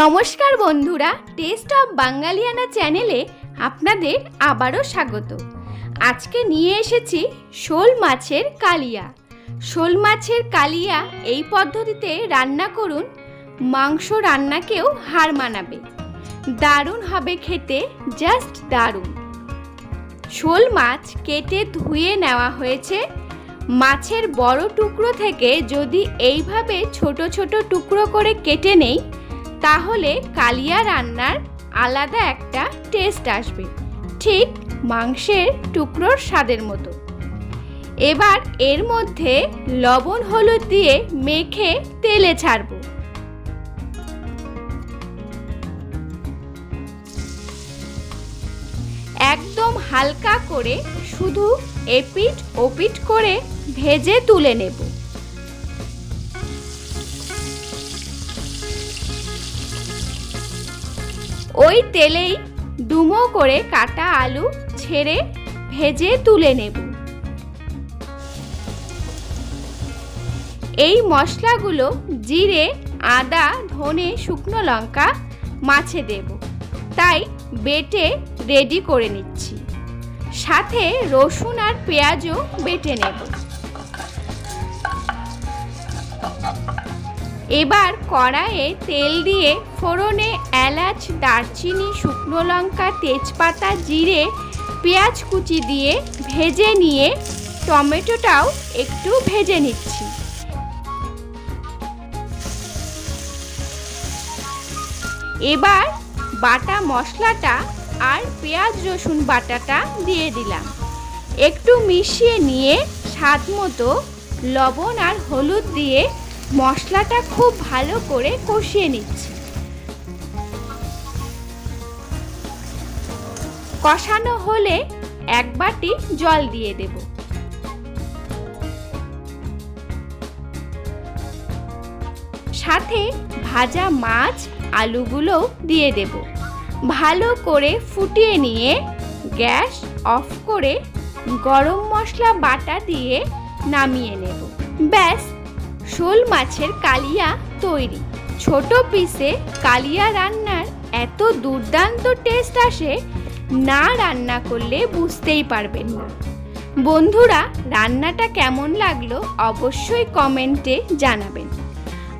নমস্কার বন্ধুরা test of বাঙালিয়ানা চ্যানেলে আপনাদের আবারও স্বাগত। আজকে নিয়ে এসেছি শোল মাছের কালিয়া। শোল মাছের কালিয়া এই পদ্ধতিতে রান্না করুন, মাংস রান্নাকেও হার মানাবে। দারুণ হবে খেতে জাস্ট দারুণ। শোল মাছ কেটে ধুয়ে নেওয়া হয়েছে। মাছের বড় টুকরো থেকে যদি এইভাবে ছোট ছোট টুকরো করে কেটে নেই তাহলে কালিয়া রান্নার আলাদা একটা টেস্ট আসবে। ঠিক মাংসের টুকরোর স্বাদের মতো। এবার এর মধ্যে লবণ হলুদ দিয়ে মেখে তেলে ছাড়বো। একদম হালকা করে শুধু এপিট ওপিট করে ভেজে তুলে নেব। ওই তেলেই ডুমো করে কাটা আলু ছেড়ে ভেজে তুলে নেব। এই মশলাগুলো জিরে, আদা, ধনে, শুকনো লঙ্কা মাছে দেব। তাই বেটে রেডি করে নিচ্ছি। সাথে রসুন আর পেঁয়াজও বেটে নেব। এবার কড়াইয়ে তেল দিয়ে ফোড়নে এলাচ, দারচিনি, শুকনো লঙ্কা, তেজপাতা, জিরে, পেঁয়াজ কুচি দিয়ে ভেজে নিয়ে টমেটোটাও একটু ভেজে নিচ্ছি। এবার বাটা মশলাটা আর পেঁয়াজ, রসুন বাটাটা দিয়ে দিলাম। একটু মিশিয়ে নিয়ে স্বাদ মতো লবণ আর হলুদ দিয়ে মশলাটা খুব ভালো করে কষিয়ে নিচ্ছি। কষানো হলে এক বাটি জল দিয়ে দেব। সাথে ভাজা মাছ, আলুগুলো দিয়ে দেব। ভালো করে ফুটিয়ে নিয়ে গ্যাস অফ করে গরম মশলা বাটা দিয়ে নামিয়ে নেব। ব্যাস শোল মাছের কালিয়া তৈরি। ছোট পিসে কালিয়া রান্নার এত দুর্দান্ত টেস্ট আসে, না রান্না করলে বুঝতেই পারবেন না। বন্ধুরা, রান্নাটা কেমন লাগল অবশ্যই কমেন্টে জানাবেন।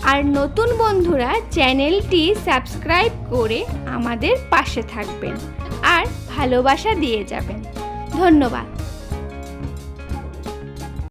আর নতুন বন্ধুরা, চ্যানেলটি সাবস্ক্রাইব করে আমাদের পাশে থাকবেন। আর ভালোবাসা দিয়ে যাবেন। ধন্যবাদ।